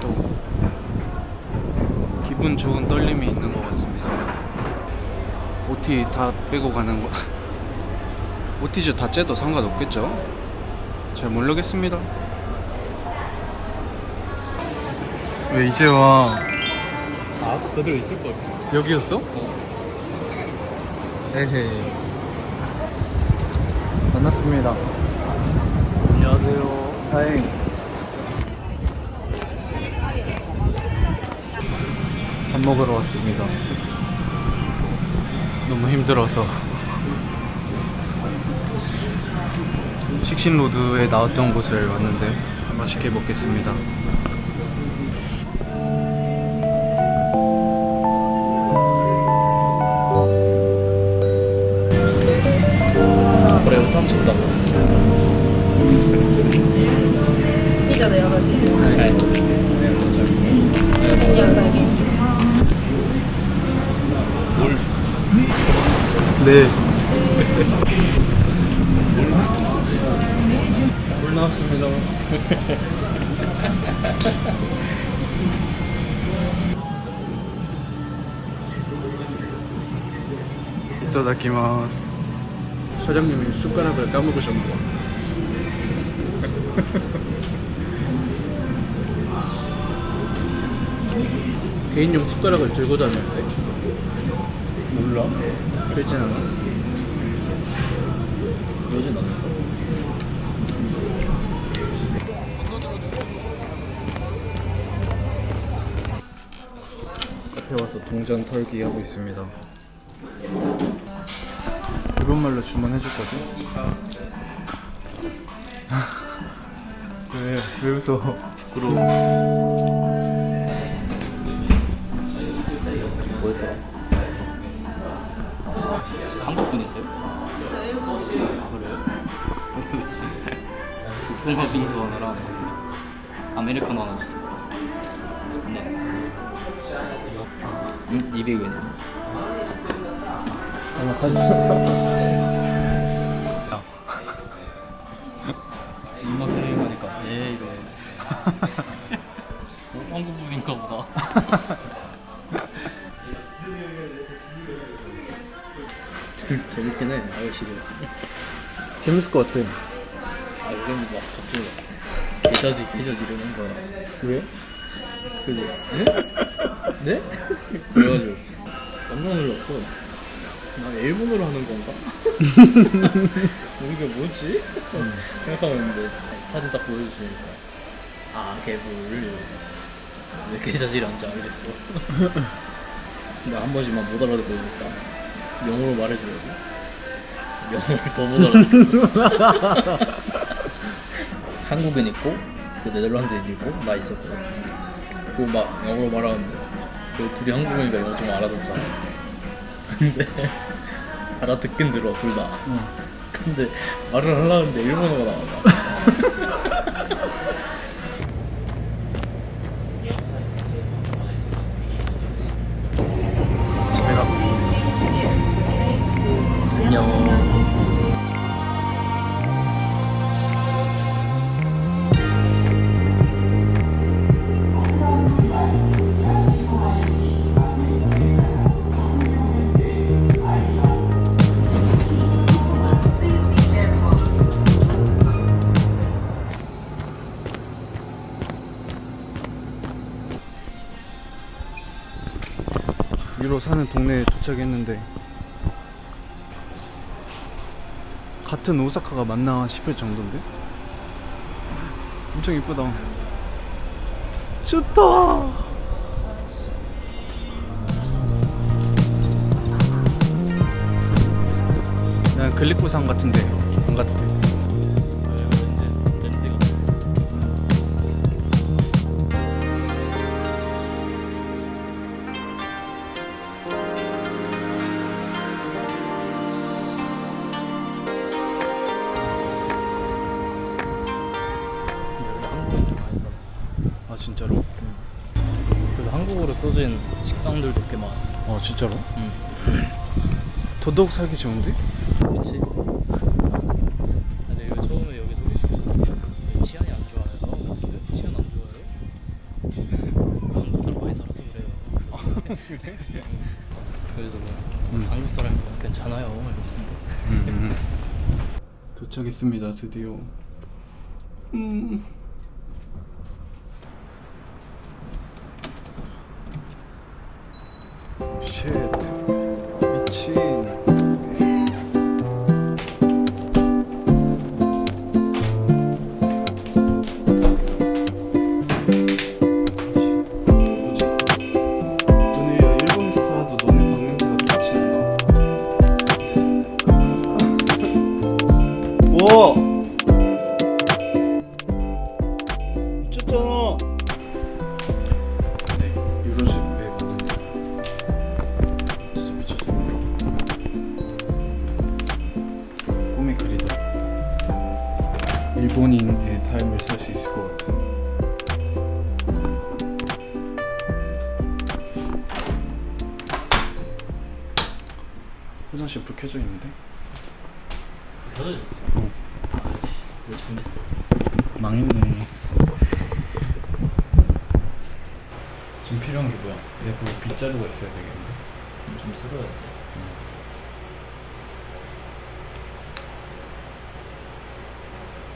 또 기분 좋은 떨림이 있는 것 같습니다. OT 다 빼고 가는 거. OT주 다 째도 상관없겠죠? 잘 모르겠습니다. 왜 이제 와? 아 그대로 있을 걸. 여기였어? 에헤이. 만났습니다. 안녕하세요. 다행. 밥 먹으러 왔습니다. 너무 힘들어서 식신로드에 나왔던 곳을 왔는데 맛있게 먹겠습니다. 그래요, 탄치 받아서. 이거 내가 가지. 네. 물 나왔습니다. 이따다키마스. 사장님이 숟가락을 까먹으셨나 봐. 개인용 숟가락을 들고 다녔대. 몰라? 그렇지 않아? 요즘 안 돼. 앞에 와서 동전 털기 하고 있습니다. 일본말로 주문해 줄 거지? 왜, 왜 웃어? 그럼 한국 분이세요? 그래요? 국수만 빙수 하나랑 아메리카노 하나 주세요. 네. 음, 200원. 스미마셍 하니까 예 이래. 어, 한국 분인가 보다. 아저씨들. 재밌을 것 같아. 아 요즘 막 갑자기 막 계좌지 계좌지 이러는 거야. 왜? 그지? 네? 네? 그래가지고 깜짝 놀랐어. 나 일본어로 하는 건가? 이게 뭐지? 생각하는데 사진 딱 보여주시니까 아 개불 왜 계좌질이 한지 알겠어. 근데 한 번씩 만 못 알아듣으니까 영어로 말해줘야지. 영어를 더 못 알아듣겠어. 한국인 있고 그 네덜란드인 있고 나 있었고. 그리고 막 영어로 말하는데 그 둘이 한국인이니까 영어 좀 알아듣잖아. 근데 알아듣긴 들어 둘다. 근데 말을 하려는데 일본어가 나온 사는 동네에 도착했는데 같은 오사카가 맞나 싶을 정도인데? 엄청 이쁘다. 좋다! 그냥 글리코상 같은데 쏘진 식당들도 꽤 많아. 아 진짜로? 응. 더더욱 살기 좋은데? 그치? 아, 근데 이거 처음에 여기 소개시켜줘서 그냥 치안이 안 좋아요. 치안 안 좋아요? 한국 사람 많이 살아서 그래요. 그래서 뭐 음. 한국 사람이 뭐 괜찮아요. 이랬는데. 음, 음, 음. 도착했습니다 드디어. 음. Şevket. İçin. 일본인의 삶을 살 수 있을 것 같은. 화장실 불 켜져 있는데? 켜져 있어 어. 왜 잠겼어 망했네. 지금 필요한 게 뭐야? 내 보고 빗자루가 있어야 되겠는데? 좀 쓸어야 돼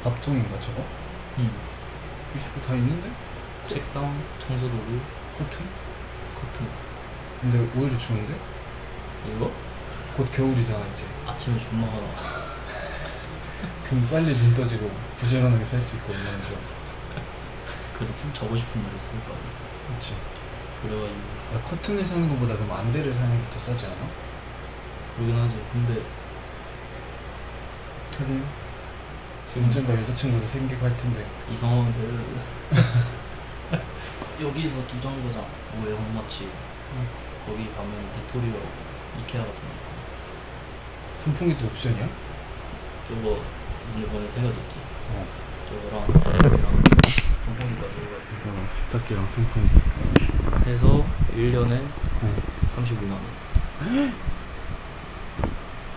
밥통인가 저거? 응. 있을 거다 있는데? 책상 청소도구 커튼? 커튼 근데 오히려 좋은데? 이거 곧 겨울이잖아 이제. 아침에 존나 하다 그럼 빨리 눈 떠지고 부지런하게 살 수 있고 얼마나 좋아. 그래도 푹 자고 싶은 날이 있을 거 아니야 그렇지. 그래가지고 야, 커튼을 사는 것보다 그럼 안대를 사는 게 더 싸지 않아? 그러긴 하지 근데 하긴. 언젠가 여자친구도 생기고 할 텐데. 돼 여기서 두 정거장 오해 혼마치 거기 가면 빅토리아 이케아 같은 거 선풍기도 옵션이야? 저거 이번에 세 가지였지 어. 저거랑 세탁기랑 선풍기가 이거 어, 세탁기랑 선풍기. 해서 1년에 어. 35만 원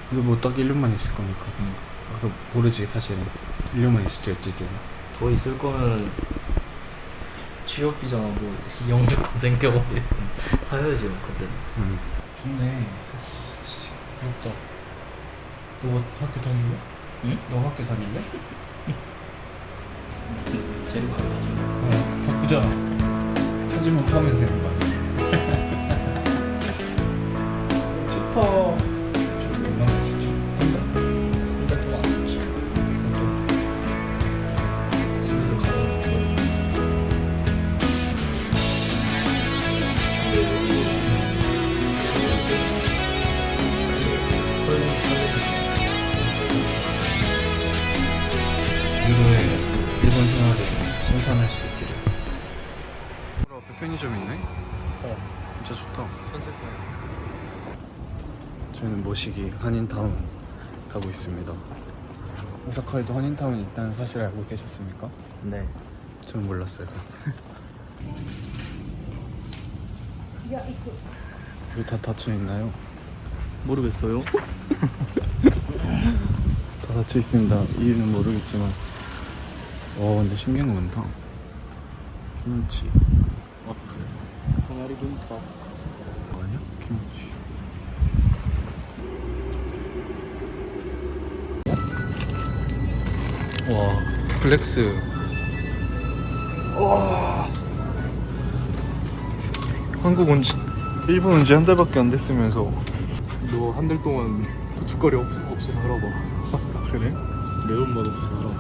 근데 뭐 딱 1년만 있을 거니까. 응. 아, 그 모르지 사실은. 1년만 있을지 어쨌든. 더 있을 거면 취업비잖아 뭐 영주권 생겨버리 사야지 뭐 그때 응. 좋네. 씨, 부럽다. 너뭐 학교 다닐래? 응? 너 학교 다닐래? 그 재료 가격 어, 바꾸자. 하지만 하면 되는 거 아니야? 좋다. 저희는 모시기 한인타운 가고 있습니다. 오사카에도 한인타운이 있다는 사실 알고 계셨습니까? 네 저는 몰랐어요. 왜 다 닫혀 있나요? 모르겠어요 다 닫혀 있습니다. 이유는 모르겠지만. 와 근데 신기한 거 많다. 김치. 항아리 김밥 뭐 아니야? 김치. 와 플렉스. 와. 한국 온지 일본 온지 한 달밖에 안 됐으면서 너 한 달 동안 고춧가루 없, 없이 살아봐 그래? 매운맛 없이 살아봐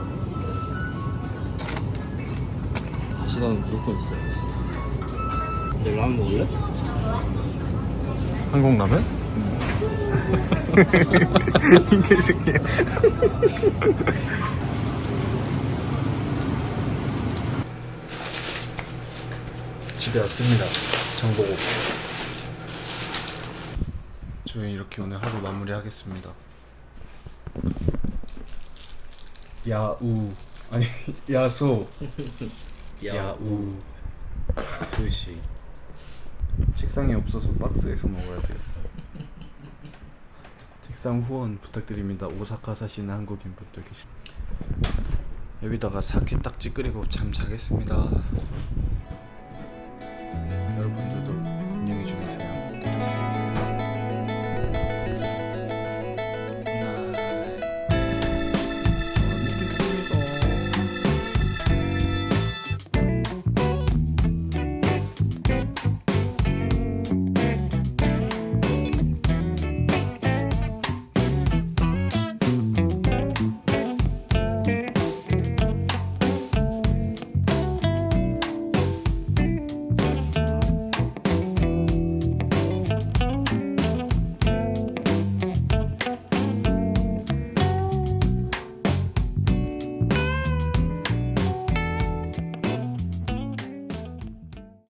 다시다는 무조건 있어요 내 라면 먹을래? 한국 라면? 이게 새끼야. 집에 왔습니다. 장보고. 저희 이렇게 오늘 하루 마무리하겠습니다. 야우 아니 야소 야우 스시 책상이 없어서 박스에서 먹어야 돼요. 책상 후원 부탁드립니다. 오사카 사시는 한국인 분들 계시. 여기다가 사케 딱지 끓이고 잠 자겠습니다. 여러분들도 안녕히 주무세요.